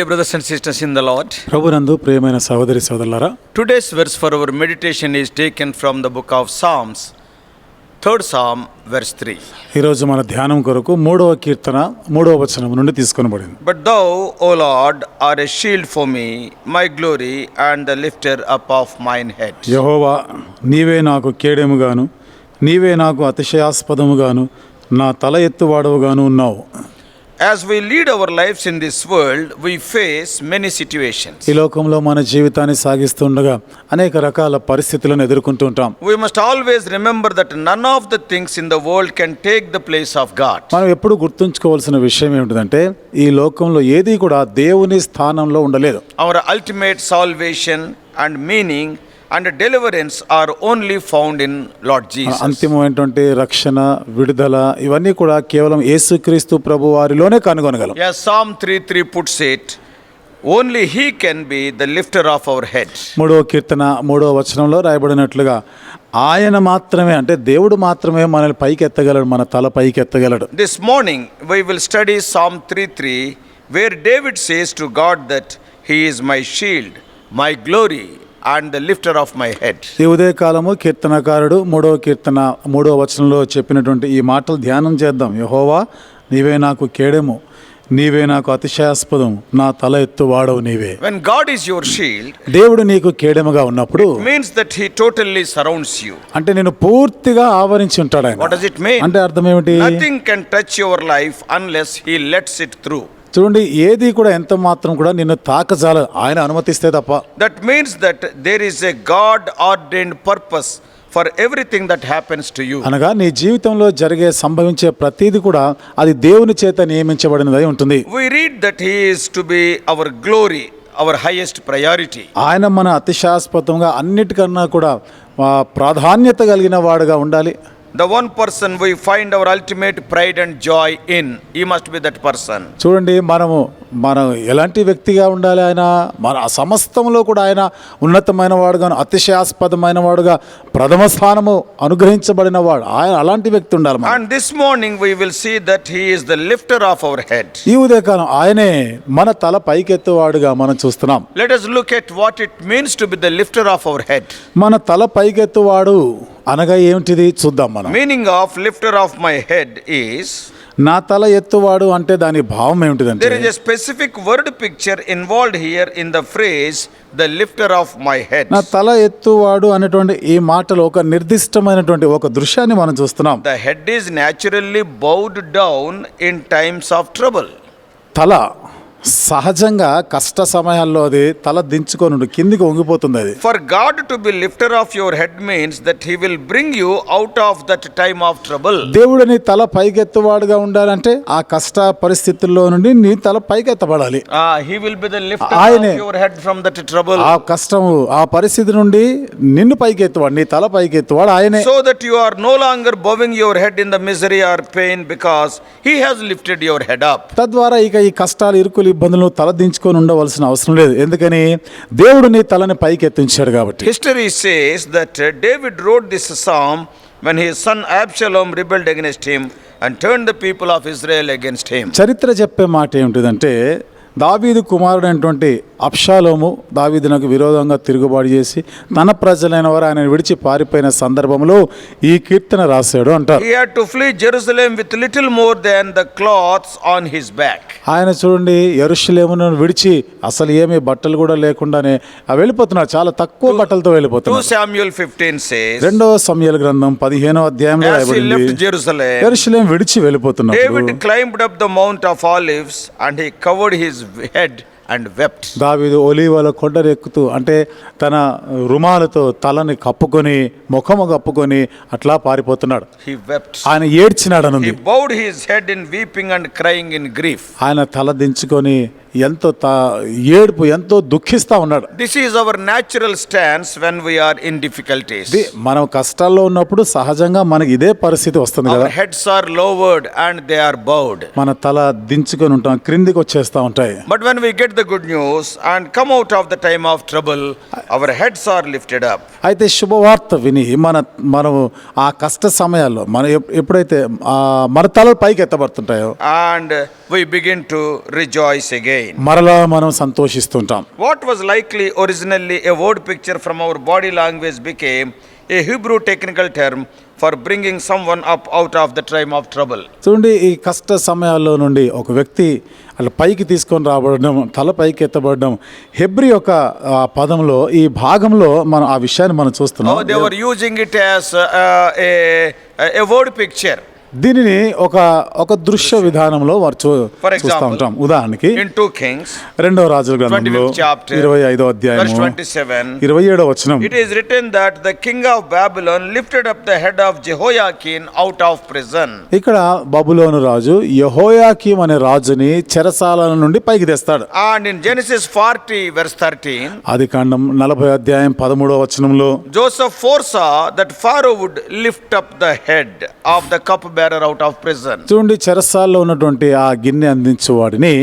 Dear brothers and sisters in the Lord, ప్రభునందు ప్రియమైన సహోదరి సోదరులారా today's verse for our meditation is taken from the book of Psalms, 3rd Psalm, verse 3. ఈరోజు మన ధ్యానం కొరకు మూడవ కీర్తన మూడవ వచనం నుండి తీసుకొనబడింది But thou, O Lord, are a shield for me, my glory, and the lifter up of mine head. యహోవా నీవే నాకు కేడెముగాను నీవే నాకు అతిశయాస్పదముగాను నా తల ఎత్తువాడవుగాను ఉన్నావు As we lead our lives in this world, we face many situations. ఈ లోకంలో మన జీవితాన్ని సాగిస్తుండగా అనేక రకాల పరిస్థితులను ఎదుర్కొంటూ ఉంటాం We must always remember that none of the things in the world can take the place of God. మనం ఎప్పుడు గుర్తుంచుకోవాల్సిన విషయం ఏమిటంటే ఈ లోకంలో ఏది కూడా దేవుని స్థానంలో ఉండలేదు Our ultimate salvation and meaning and deliverance are only found in Lord Jesus. అంతిమమైనటువంటి రక్షణ విడుదల ఇవన్నీ కూడా కేవలం యేసుక్రీస్తు ప్రభు వారిలోనే కనుగొనగలం Yes, Psalm 3 3 puts it, only He can be the lifter of our head. మూడవ కీర్తన మూడవ వచనంలో రాయబడినట్లుగా ఆయన మాత్రమే అంటే దేవుడు మాత్రమే మనల్ని పైకి ఎత్తగలడు మన తల పైకి ఎత్తగలడు This morning we will study Psalm 3 3, where David says to God that He is my shield, my glory, and the lifter of my head. ఈ ఉదయకాలము కీర్తనకారుడు మూడవ కీర్తన మూడవ వచనంలో చెప్పినటువంటి ఈ మాటలు ధ్యానం చేద్దాం యహోవా నీవే నాకు కేడెము నీవే నాకు అతిశయాస్పదం నా తల ఎత్తు వాడవు నీవే When God is your shield, దేవుడు నీకు కేడెముగా ఉన్నప్పుడు means that He totally surrounds you. అంటే నేను పూర్తిగా ఆవరించి ఉంటాడు ఆయన What does it mean? అంటే అర్థం ఏమిటి Nothing can touch your life unless He lets it through. చూడండి ఏది కూడా ఎంత మాత్రం కూడా నిన్ను తాకజాల ఆయన అనుమతిస్తే తప్ప. That means that there is a God ordained purpose for everything that happens to you అనగా నీ జీవితంలో జరిగే సంభవించే ప్రతీది కూడా అది దేవుని చేత నియమించబడినదై ఉంటుంది. We read that he's to be our glory our highest priority ఆయన మన అతిశాస్పదంగా అన్నిటికన్నా కూడా ప్రాధాన్యత కలిగిన వాడుగా ఉండాలి. The one person we find our ultimate pride and joy in, He must be that person. చూడండి మనము మనం ఎలాంటి వ్యక్తిగా ఉండాలి ఆయన మన సమస్తంలో కూడా ఆయన ఉన్నతమైన వాడుగా అతిశయాస్పదమైన వాడుగా ప్రథమ స్థానము అనుగ్రహించబడిన వాడు ఆయన అలాంటి వ్యక్తి ఉండాలి మనం. And this morning we will see that He is the lifter of our head. ఈ ఉదయకాలం ఆయనే మన తల పైకెత్తువాడుగా మనం చూస్తున్నాం Let us look at what it means to be the lifter of our head. మన తల పైకెత్తువాడు అనగా ఏమిటిది? చూద్దాం మనం. Meaning of lifter of my head is నా తల ఎత్తువాడు అంటే దాని భావం ఏమిటి specific word picture involved here in the phrase the lifter of my head నా తల ఎత్తువాడు అనేటువంటి ఈ మాటలు ఒక నిర్దిష్టమైనటువంటి ఒక దృశ్యాన్ని మనం చూస్తున్నాం. The head is naturally bowed down in times of trouble తల సహజంగా కష్ట సమయాల్లో అది తల దించుకొని కిందికి వంగిపోతుంది అది. For God to be lifter of your head means that he will bring you out of that time of trouble దేవుడిని తల పైకెత్తువాడుగా ఉండాలంటే ఆ కష్ట పరిస్థితుల్లో నుండి నీ తల పైకెత్తబడాలి. ఆ he will be the lifter of your head from that trouble ఆ కష్టం ఆ పరిస్థితి నుండి నిన్ను పైకెత్తువాడు నీ తల పైకెత్తువాడు ఆయనే. So that you are no longer bowing your head in the misery or pain because he has lifted your head up తద్వారా ఇక ఈ కష్టాలు ఇరుకులు ఇబ్బందులను తలదించుకొని ఉండవలసిన అవసరం లేదు. ఎందుకని? దేవుడిని తలని పైకి ఎత్తించాడు కాబట్టి history says that David wrote this psalm when he son Absalom rebelled against him and turn the people of Israel against him చరిత్ర చెప్పే మాట ఏమిటిదంటే దావీదు కుమారుడైనటువంటి అప్షాలోము దావీదునకు విరోధంగా తిరుగుబాటు చేసి తన ప్రజలైన వారు ఆయన విడిచి పారిపోయిన సందర్భంలో ఈ కీర్తన రాశాడు అంటారు. Had to flee Jerusalem with little more than the cloths on his back. ఆయన చూడండి ఎరుషులేమును విడిచి అసలు ఏమీ బట్టలు కూడా లేకుండానే ఆ వెళ్ళిపోతున్నాడు చాలా తక్కువ బట్టలతో 2 వెళ్ళిపోతున్నాడు Samuel 15 says, రెండవ సమయాల గ్రంథం పదిహేనో అధ్యాయంలో As he రాయబడింది ఎరుషులేం విడిచి వెళ్ళిపోతున్నాడు David climbed up the Mount of Olives and he covered head and wept. దావీదు ఒలీవల కొండను ఎక్కుతూ అంటే తన రుమాలతో తలని కప్పుకొని ముఖము కప్పుకొని అట్లా పారిపోతున్నాడు He wept. ఆయన ఏడ్చినాడు He అనుంది bowed his head in weeping and crying in grief. ఆయన తల దించుకొని ఎంతో ఏడుపు ఎంతో దుఃఖిస్తూ ఉన్నాడు. This is our natural stands when we are in difficulties మనం కష్టాల్లో ఉన్నప్పుడు సహజంగా మనకి ఇదే పరిస్థితి వస్తుంది కదా. Heads are lowered and they are bowed మన తల దించుకొని ఉంటాం క్రిందికి వచ్చేస్తా ఉంటాయి. But when we get the good news and come out of the time of trouble our heads are lifted up అయితే శుభవార్త విని మన మనం ఆ కష్ట సమయాల్లో మన ఎప్పుడైతే మన తలలు పైకి ఎత్తబడుతుంటాయో and we begin to rejoice again again. మరలా మనం సంతోషిస్తుంటాం What was likely originally a word picture from our body language became a Hebrew technical term for bringing someone up out of the time of trouble. చూడండి ఈ కష్ట సమయాల్లో నుండి ఒక వ్యక్తి అలా పైకి తీసుకొని రాబడడం తల పైకి ఎత్తబడడం హెబ్రి యొక్క ఆ, పదంలో ఈ భాగంలో మనం ఆ విషయాన్ని మనం చూస్తున్నాం Oh, they were using it as uh, a, a word picture. దీనిని ఒక ఒక దృశ్య విధానంలో వారు చూస్తూ ఉంటాం. ఉదాహరణకి కింగ్స్ రెండవ రాజు గ్రంథంలో ఇరవై ఐదో అధ్యాయం ఇరవై ఏడో వచనం. It is written that the king of Babylon lifted up the head of Jehoiachin out of prison ఇక్కడ బాబులోను రాజు యెహోయాకీమ్ అనే రాజుని చెరసాల నుండి పైకి తెస్తాడు. అండ్ ఇన్ జెనిసిస్ 40 వెర్స్ 13 అది కాండం 40 అధ్యాయం 13వ వచనంలో Joseph foresaw that Pharaoh would lift up the head of the cup Babylon bearer out of prison చూడండి చెరస్సాల్లో ఉన్నటువంటి ఆ గిన్నె అందించే వాడిని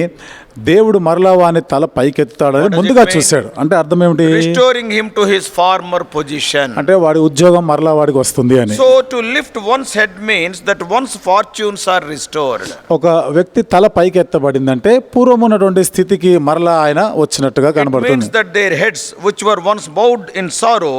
దేవుడు మరలా వాని తల పైకెత్తాడని ముందుగా చూశాడు. అంటే అర్థం ఏమిటి? Restoring him to his former position అంటే వాడి ఉద్యోగం మరలా వాడికి వస్తుంది అని. So to lift one's head means that one's fortunes are restored ఒక వ్యక్తి తల పైకెత్తబడింది అంటే పూర్వం ఉన్నటువంటి స్థితికి మరలా ఆయన వచ్చినట్టుగా కనబడుతుంది. That their heads which were once bowed in sorrow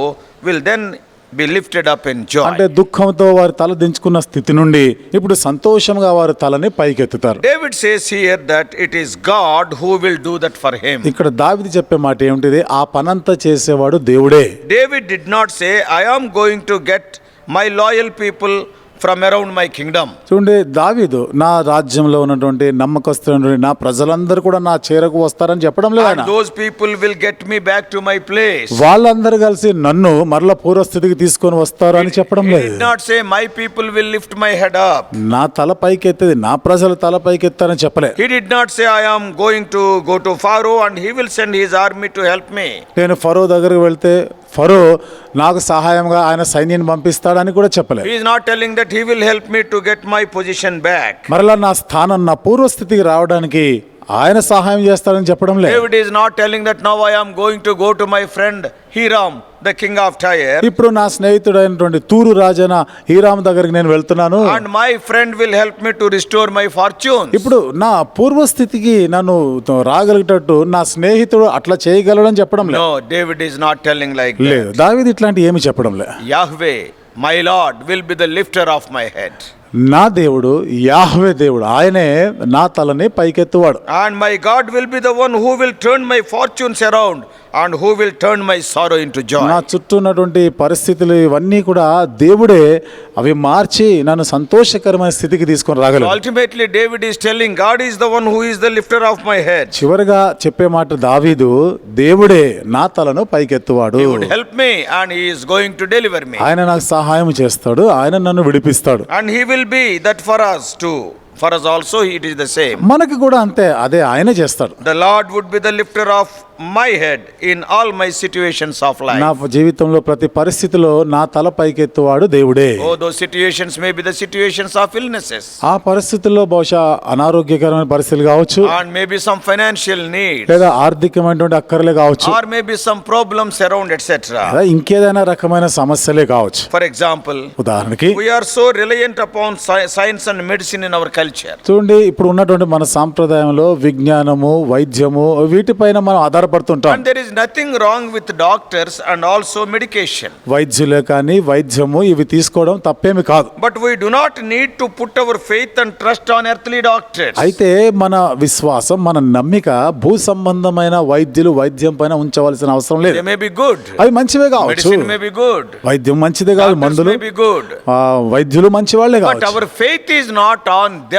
will then be lifted up in అంటే. దుఃఖంతో వారి తల దించుకున్న స్థితి నుండి ఇప్పుడు సంతోషంగా వారి తలని పైకెత్తుతారు David says here that it is God who will do that for him. ఇక్కడ దావిది చెప్పే మాట ఏమిటిది ఆ పనంతా చేసేవాడు దేవుడే David did not say, I am going to get my loyal people from around my kingdom చూడండి దావీదు నా రాజ్యంలో ఉన్నటువంటి నమ్మకస్తున్నటువంటి నా ప్రజలందరూ కూడా నా చీరకు వస్తారని చెప్పడం లేదు those people will get me back to my place వాళ్ళందరూ కలిసి నన్ను మరల పూర్వస్థితికి తీసుకొని వస్తారు అని చెప్పడం లేదు. Not say my people will lift my head of నా తల ఎత్తది నా ప్రజల తల పైకెత్తారని చెప్పలే. He did not say I am going go to Pharaoh and he will send his army to help me నేను ఫరో దగ్గరికి వెళ్తే ఫరో నాకు సహాయంగా ఆయన సైన్యం పంపిస్తాడని కూడా చెప్పలేదు he is telling that he will help me to get my position back. మరలా నా స్థానం నా పూర్వస్థితికి రావడానికి ఆయన సహాయం చేస్తాడని చెప్పడం లేదు David is not telling that now I am going to go to my friend Hiram, the king of Tyre, ఇప్పుడు నా స్నేహితుడైనటువంటి తూరు రాజైన హీరామ్ దగ్గరికి నేను వెళ్తున్నాను and my friend will help me to restore my fortunes. ఇప్పుడు నా పూర్వస్థితికి నన్ను రాగలిగేటట్టు నా స్నేహితుడు అట్లా చేయగలడని చెప్పడం లేదు No, David is not telling like that. లేదు దావిది ఇట్లాంటి ఏమి చెప్పడం లే Yahweh, my Lord, will be the lifter of my head. నా దేవుడు యాహ్వే దేవుడు ఆయనే నా తలని పైకెత్తువాడు And my God will be the one who will turn my fortunes around and who will turn my sorrow into joy. నా చుట్టూ ఉన్నటువంటి పరిస్థితులు ఇవన్నీ కూడా దేవుడే అవి మార్చి నన్ను సంతోషకరమైన స్థితికి తీసుకొని రాగలడు Ultimately, David is telling God is the one who is the lifter of my head. చివరిగా చెప్పే మాట దావీదు దేవుడే నా తలను పైకెత్తువాడు He would help me and he is going to deliver me. ఆయన నాకు సహాయం చేస్తాడు ఆయన నన్ను విడిపిస్తాడు And he will be that for us too. For us also, it is the same. మనకి కూడా అంతే అదే ఆయన చేస్తాడు The Lord would be the lifter of my head in all my situations of నా life. జీవితంలో ప్రతి పరిస్థితిలో నా తల పైకెత్తువాడు దేవుడే Oh, those situations may be the situations of illnesses ఆ పరిస్థితుల్లో బహుశా అనారోగ్యకరమైన పరిస్థితులు కావచ్చు and maybe some financial needs లేదా ఆర్థికమైనటువంటి అక్కర్లే కావచ్చు or maybe some problems around, etc. లేదా ఇంకేదైనా రకమైన సమస్యలే కావచ్చు For example, ఉదాహరణకి we are so reliant upon sci- science and medicine in our culture చూడండి ఇప్పుడు ఉన్నటువంటి మన సాంప్రదాయంలో విజ్ఞానము వైద్యము వీటిపైన మనం ఆధారపడుతుంటాం. There nothing wrong with doctors and also medication వైద్యులే కానీ వైద్యము ఇవి తీసుకోవడం తప్పేమి కాదు. But we do not need to put our faith and trust on earthly doctor అయితే మన విశ్వాసం మన నమ్మిక భూ సంబంధమైన వైద్యులు వైద్యం పైన ఉంచవలసిన అవసరం లేదు. మే బి గుడ్ అవి మంచివే కావచ్చు. మే బి గుడ్ వైద్యం మంచిదే కాదు మందులు. బి గుడ్ వైద్యులు మంచి వాళ్ళే కావచ్చు. Our faith is not on the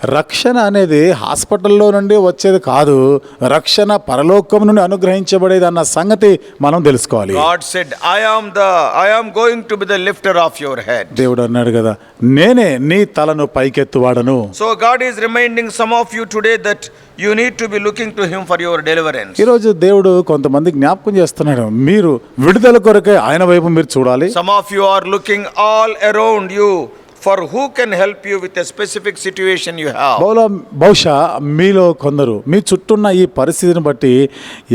రక్షణ అనేది హాస్పిటల్లో నుండి వచ్చేది కాదు రక్షణ పరలోకం నుండి అనుగ్రహించబడేది అన్న సంగతి మనం తెలుసుకోవాలి. God said I the I am going to be the lifter of your head దేవుడు అన్నాడు కదా నేనే నీ తలను పైకెత్తు వాడను so God is reminding some of you today that you need to be looking to him for your deliverance ఈ రోజు దేవుడు కొంతమంది జ్ఞాపకం చేస్తున్నాడు మీరు విడుదల కొరకే ఆయన వైపు మీరు చూడాలి. Some of you are looking all around you for who can help you with specific situation you have బహుళ బహుశా మీలో కొందరు మీ చుట్టూన్న ఈ పరిస్థితిని బట్టి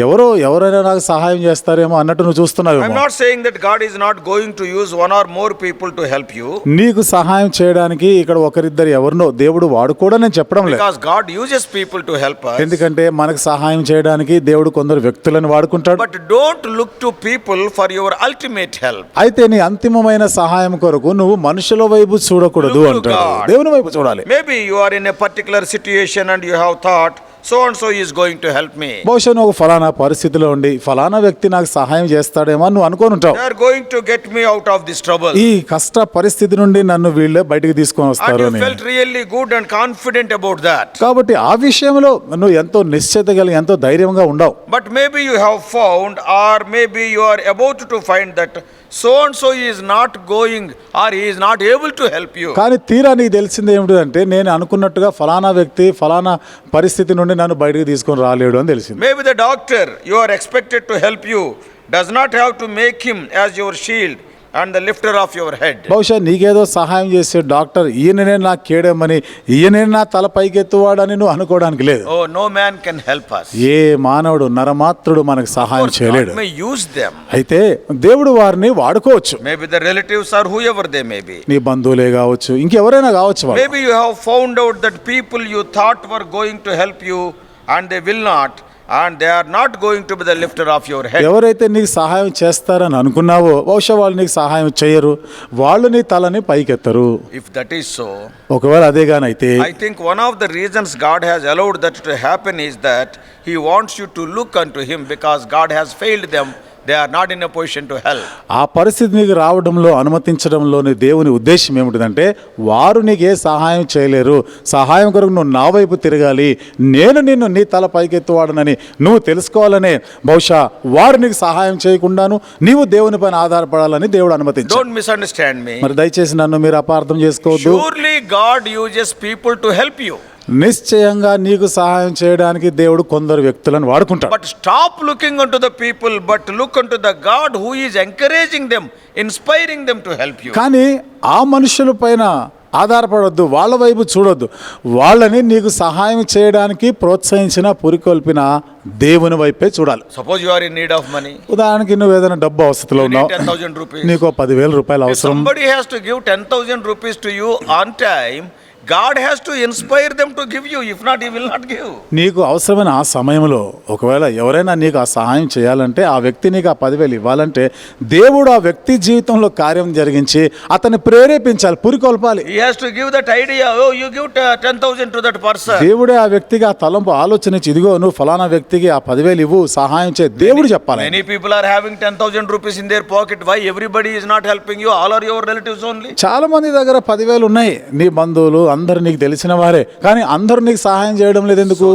ఎవరో ఎవరైనా నాకు సహాయం చేస్తారేమో అన్నట్టు నువ్వు చూస్తున్నావు I'm not saying that God is not going to use one or more people to help you నీకు సహాయం చేయడానికి ఇక్కడ ఒకరిద్దరు ఎవరినో దేవుడు వాడు కూడా నేను చెప్పడం లేదు. Because God uses people to help us. ఎందుకంటే మనకు సహాయం చేయడానికి దేవుడు కొందరు వ్యక్తులను వాడుకుంటాడు. But don't look to people for your ultimate help అయితే నీ అంతిమమైన సహాయం కొరకు నువ్వు మనుషుల వైపు చూడు చూడకూడదు God. దేవుని వైపు చూడాలి Maybe you are in a particular situation and you have thought, so and so is going to help me. బహుశా నువ్వు ఫలానా పరిస్థితిలో ఉండి ఫలానా వ్యక్తి నాకు సహాయం చేస్తాడేమో అని నువ్వు అనుకొని ఉంటావు are going to get me out of this trouble. ఈ కష్ట పరిస్థితి నుండి నన్ను వీళ్ళే బయటికి తీసుకొని వస్తారు అని felt really good and confident about that. కాబట్టి ఆ విషయంలో నువ్వు ఎంతో నిశ్చయిత కలిగి ఎంతో ధైర్యంగా ఉండవు But maybe you have found, or maybe you are about to find that so and so is not going or he is not able to help you. కానీ తీరా నీకు తెలిసింది ఏమిటంటే నేను అనుకున్నట్టుగా ఫలానా వ్యక్తి ఫలానా పరిస్థితి నుండి నన్ను బయటికి తీసుకొని రాలేడు అని తెలిసింది Maybe the doctor you are expected to help you does not have to make him as your shield and the lifter of your head బహుశా నీకేదో సహాయం చేసే డాక్టర్ ఈయననే నా కేడమని ఈయననే నా తల పైకెత్తువాడని నువ్వు అనుకోవడానికి లేదు. ఓ no man can help us ఏ మానవుడు నరమాత్రుడు మనకు సహాయం చేయలేడు. మే యూస్ దెం అయితే దేవుడు వారిని వాడుకోవచ్చు. Maybe the relatives or whoever they maybe నీ బంధువులే కావచ్చు ఇంకెవరైనా కావచ్చు maybe you have found out that people you thought were going to help you and they will not not, and they are not going to be the lifter of your head. ఎవరైతే నీకు సహాయం చేస్తారని అనుకున్నావో బహుశా వాళ్ళు నీకు సహాయం చేయరు వాళ్ళు నీ తలని పైకెత్తరు If that is so, ఒకవేళ అదేగానైతే I think one of the reasons God has allowed that to happen is that He wants you to look unto Him because God has failed them. They are not in a position to help. ఆ పరిస్థితి నీకు రావడంలో అనుమతించడంలోని దేవుని ఉద్దేశం ఏమిటిదంటే వారు నీకు ఏ సహాయం చేయలేరు సహాయం కొరకు నువ్వు నా వైపు తిరగాలి నేను నిన్ను నీ తల పైకెత్తువాడనని నువ్వు తెలుసుకోవాలనే బహుశా వారు నీకు సహాయం చేయకుండాను నీవు దేవుని పైన ఆధారపడాలని దేవుడు అనుమతించాడు Don't misunderstand me. మరి దయచేసి నన్ను మీరు అపార్థం చేసుకోవద్దు God uses people to help you. నిశ్చయంగా నీకు సహాయం చేయడానికి దేవుడు కొందరు వ్యక్తులను వాడుకుంటాడు. But stop looking to the people but look to the God who is encouraging them inspiring them to help కానీ ఆ మనుషుల పైన ఆధారపడవద్దు వాళ్ళ వైపు చూడొద్దు. వాళ్ళని నీకు సహాయం చేయడానికి ప్రోత్సహించిన పురికొల్పిన దేవుని వైపే చూడాలి. Suppose you are in need of money ఉదాహరణకి నువ్వు ఏదైనా డబ్బు అవసరంలో ఉన్నావు. నీకు పదివేల రూపాయలు అవసరం. Buddy has to give ten thousand rupees to you on time God has to inspire them to give you if not you will not give నీకు అవసరమైన ఆ సమయంలో ఒకవేళ ఎవరైనా నీకు ఆ సహాయం చేయాలంటే ఆ వ్యక్తి నీకు ఆ పదివేలు ఇవ్వాలంటే దేవుడు ఆ వ్యక్తి జీవితంలో కార్యం జరిగించి అతన్ని ప్రేరేపించాలి పురికొల్పాలి. He to give that idea oh give ten thousand to that person దేవుడే ఆ వ్యక్తికి ఆ తలంపు ఆలోచన ఇదిగో నువ్వు ఫలానా వ్యక్తికి ఆ పదివేలు ఇవ్వు సహాయం చే దేవుడు చెప్పాలి. Any people are having ten thousand rupees in their pocket why everybody is not helping you or your relatives only చాలా మంది దగ్గర పదివేలు ఉన్నాయి. నీ బంధువులు అందరు నీకు తెలిసిన వారే. కానీ అందరూ నీకు సహాయం చేయడం లేదు ఎందుకు?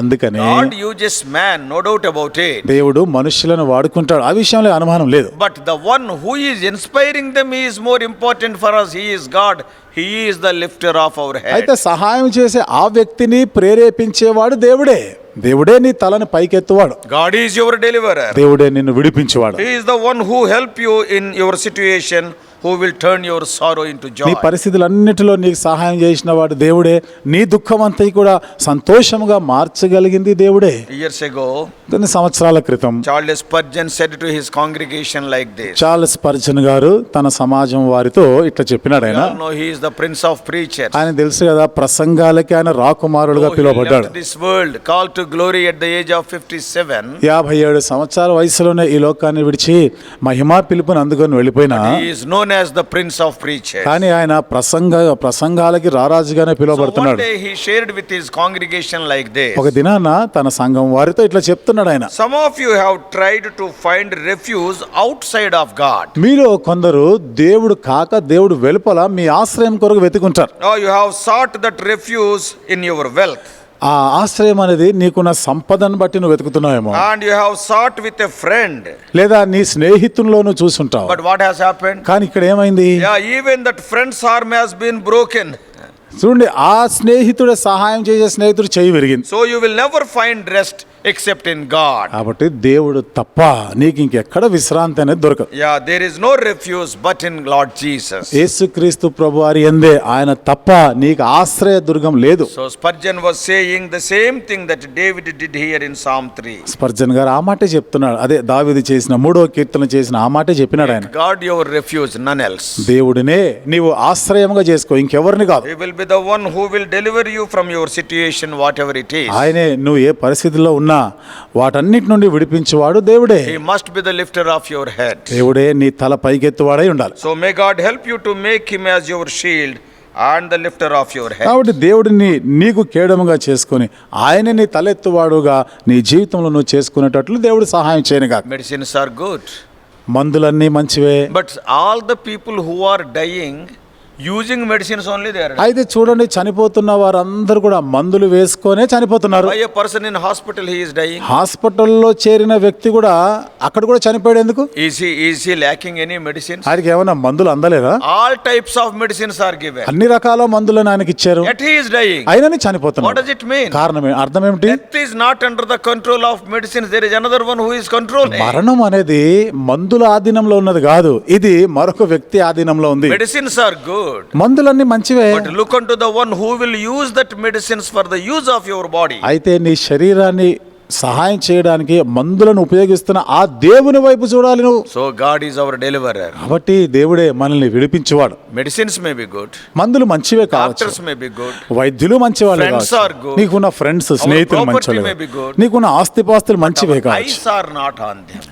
అందుకనే uses man no doubt about it దేవుడు మనుషులను వాడుకుంటాడు. ఆ విషయంలో అనుమానం లేదు. But the one who is inspiring them is more important for us he is God he is the lifter of our head అయితే సహాయం చేసే ఆ వ్యక్తిని ప్రేరేపించేవాడు దేవుడే. దేవుడే నీ తలను పైకెత్తువాడు. గాడ్ ఈజ్ యువర్ డెలివరర్ దేవుడే నిన్ను విడిపించేవాడు. He the one who help you in your situation who will turn your sorrow into joy పరిస్థితులన్నిటిలో నీకు సహాయం చేసిన వాడు దేవుడే. నీ దుఃఖం అంతా కూడా సంతోషంగా మార్చగలిగింది దేవుడే. ఇయర్స్ ఎగో కొన్ని సంవత్సరాల క్రితం Charles Spurgeon said to his congregation like they Charles Spurgeon గారు తన సమాజం వారితో ఇట్లా చెప్పినాడు ఆయన. No he is the prince of preacher ఆయన తెలుసు కదా ప్రసంగాలకి ఆయన రాకుమారుడుగా పిలువబడ్డాడు. This world call to glory at the age of fifty seven యాభై ఏడు సంవత్సరాల వయసులోనే ఈ లోకాన్ని విడిచి మహిమ పిలుపుని అందుకొని వెళ్ళిపోయిన. ఈ no known as the prince of preachers. కానీ ఆయన ప్రసంగ ప్రసంగాలకి రారాజుగానే So one పిలువబడుతున్నాడు day he shared with his congregation like this. ఒక దినాన తన సంఘం వారితో ఇట్లా చెప్తున్నాడు ఆయన Some of you have tried to find refuge outside of God. మీలో కొందరు దేవుడు కాక దేవుడు వెలుపల మీ ఆశ్రయం కొరకు వెతుకుంటారు you have sought that refuge in your wealth. ఆ ఆశ్రయం అనేది నీకున్న సంపదను బట్టి నువ్వు వెతుకుతున్నావేమో. And you have sat with a friend లేదా నీ స్నేహితునిలోను చూసుంటావు. బట్ వాట్ హ్యాస్ హ్యాపెండ్ కానీ ఇక్కడ ఏమైంది? Yeah even that friend's arm has been broken చూడండి ఆ స్నేహితుడే సహాయం చేసే స్నేహితుడు చేయి విరిగింది. So you will never find rest except in God. కాబట్టి దేవుడు తప్ప నీకు ఇంకెక్కడ విశ్రాంతి అనేది దొరకదు Yeah, there is no refuge but in Lord Jesus. యేసుక్రీస్తు ప్రభు వారి ఎందే ఆయన తప్ప నీకు ఆశ్రయ దుర్గం లేదు So Spurgeon was saying the same thing that David did here in Psalm 3. Spurgeon గారు ఆ మాటే చెప్తున్నాడు అదే దావిది చేసిన మూడో కీర్తన చేసిన ఆ మాటే చెప్పినాడు ఆయన God your refuge, none else. దేవుడినే నీవు ఆశ్రయంగా చేసుకో ఇంకెవరిని కాదు He will be the one who will deliver you from your situation, whatever it is. ఆయనే నువ్వు ఏ పరిస్థితిలో ఉన్నా వాటన్నిటి నుండి విడిపించేవాడు దేవుడే He must be the lifter of your head. దేవుడే నీ తల పైకెత్తువాడై ఉండాలి So may God help you to make him as your shield and the lifter of your head. కాబట్టి దేవుడిని నీకు కేడముగా చేసుకొని ఆయన నీ తలెత్తువాడుగా నీ జీవితంలో నువ్వు చేసుకునేటట్లు దేవుడు సహాయం చేయనుగా Medicines are good. మందులన్నీ మంచివే But all the people who are dying using medicines only there అయితే చూడండి చనిపోతున్న వారందరూ కూడా మందులు వేసుకొని చనిపోతున్నారు. అయ్యే person in hospital he's dying హాస్పిటల్లో చేరిన వ్యక్తి కూడా అక్కడ కూడా చనిపోయాడు ఎందుకు? ఈసీ ఈసీ ఎనీ మెడిసిన్ ఆయనకి ఏమైనా మందులు అందలేదా? All types of medicines are given అన్ని రకాల మందులను ఆయనకి ఇచ్చారు. ఎట్ హీఈస్ డైయింగ్ అయినని చనిపోతున్నారు ఇట్ మీన్ కారణం అర్థం ఏమిటి? Death is not under the control of medicine there one who control మరణం అనేది మందుల ఆధీనంలో ఉన్నది కాదు. ఇది మరొక వ్యక్తి ఆధీనంలో ఉంది. Medicines are good good. మందులన్నీ మంచివే But look unto the one who will use that medicines for the use of your body. అయితే నీ శరీరాన్ని సహాయం చేయడానికి మందులను ఉపయోగిస్తున్న ఆ దేవుని వైపు చూడాలి నువ్వు. So God is our deliverer కాబట్టి దేవుడే మనల్ని విడిపించేవాడు. మెడిసిన్స్ మే బి గుడ్ మందులు మంచివే కావచ్చు. మే బి వైద్యులు మంచి వాళ్ళే కావచ్చు. నీకున్న ఫ్రెండ్స్ స్నేహితులు మంచివే నీకున్న ఆస్తిపాస్తులు మంచివే కావచ్చు.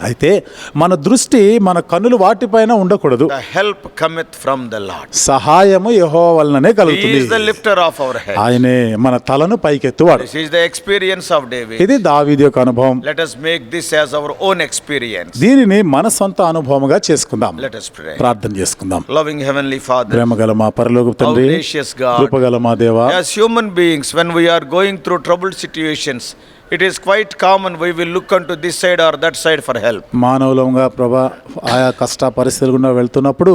అయితే మన దృష్టి మన కన్నులు వాటిపైన ఉండకూడదు. Help cometh from the Lord సహాయము యెహో వలననే కలుగుతుంది. ద లిఫ్టర్ ఆఫ్ అవర్ ఆయనే మన తలను పైకెత్తువాడు. This the experience of David ఇది దావీదు దావీ యొక్క అనుభవం. Let us make this as our own experience దీనిని మన సొంత అనుభవంగా చేసుకుందాం. లెట్ అస్ ప్రార్థన చేసుకుందాం. లవింగ్ హెవెన్లీ ఫాదర్ ప్రేమగల మా పరలోక తండ్రి human beings when we are through troubled situations it is quite common why will look on this side or that side for help మానవులంగా ప్రభా ఆయా కష్ట పరిస్థితులు కూడా వెళ్తున్నప్పుడు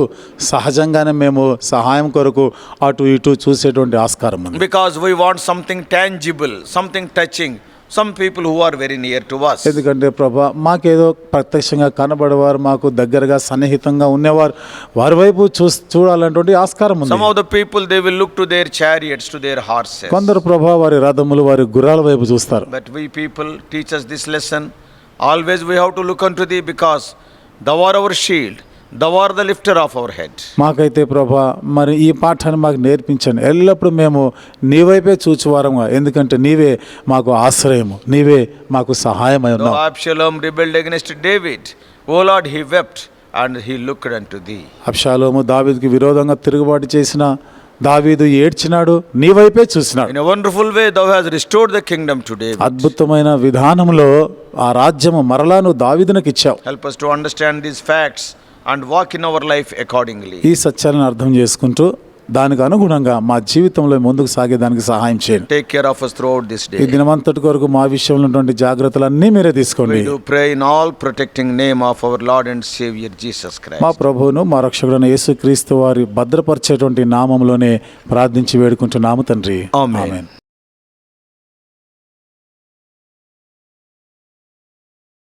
సహజంగానే మేము సహాయం కొరకు అటు ఇటు చూసేటువంటి ఆస్కారం because we want something tangible something touching some people who are very near to was ఎందుకంటే ప్రభా మాకేదో ప్రత్యక్షంగా కనబడేవారు మాకు దగ్గరగా సన్నిహితంగా ఉండేవారు వారి వైపు చూస్ చూడాలంటే ఆస్కారం ఉంది. Some of the people they will look to their chariots to their horse కొందరు ప్రభా వారి రథములు వారి గుర్రాల వైపు చూస్తారు. But we people teachers this lesson always we how to look on to the because the war our shield there the lifter of our head మాకైతే ప్రభా మరి ఈ పాఠాన్ని మాకు నేర్పించండి. ఎల్లప్పుడూ మేము నీ వైపే చూచువారంగా ఎందుకంటే నీవే మాకు ఆశ్రయము. నీవే మాకు సహాయం and he look to the అప్షాలోము దావీదుకి విరోధంగా తిరుగుబాటు చేసిన దావీదు ఏడ్చినాడు నీ వైపే చూసినాడు. Wonderful way thou hast restored the kingdom today అద్భుతమైన విధానంలో ఆ రాజ్యము మరలా నువ్వు దావీదునకి ఇచ్చావు help to understand these facts and walk in our life accordingly. ఈ సత్యాలను అర్థం చేసుకుంటూ దానికి అనుగుణంగా మా జీవితంలో ముందుకు సాగేదానికి సహాయం చేయండి Take care of us throughout this ఈ. దినమంతటి కొరకు మా విషయంలో ఉన్నటువంటి జాగ్రత్తలన్నీ మీరే తీసుకోండి We do pray in all protecting name of our Lord and Savior Jesus మా. ప్రభువును మా రక్షకుడైన యేసుక్రీస్తు వారి భద్రపరిచేటువంటి నామంలోనే ప్రార్థించి వేడుకుంటున్నాము తండ్రి. ఆమేన్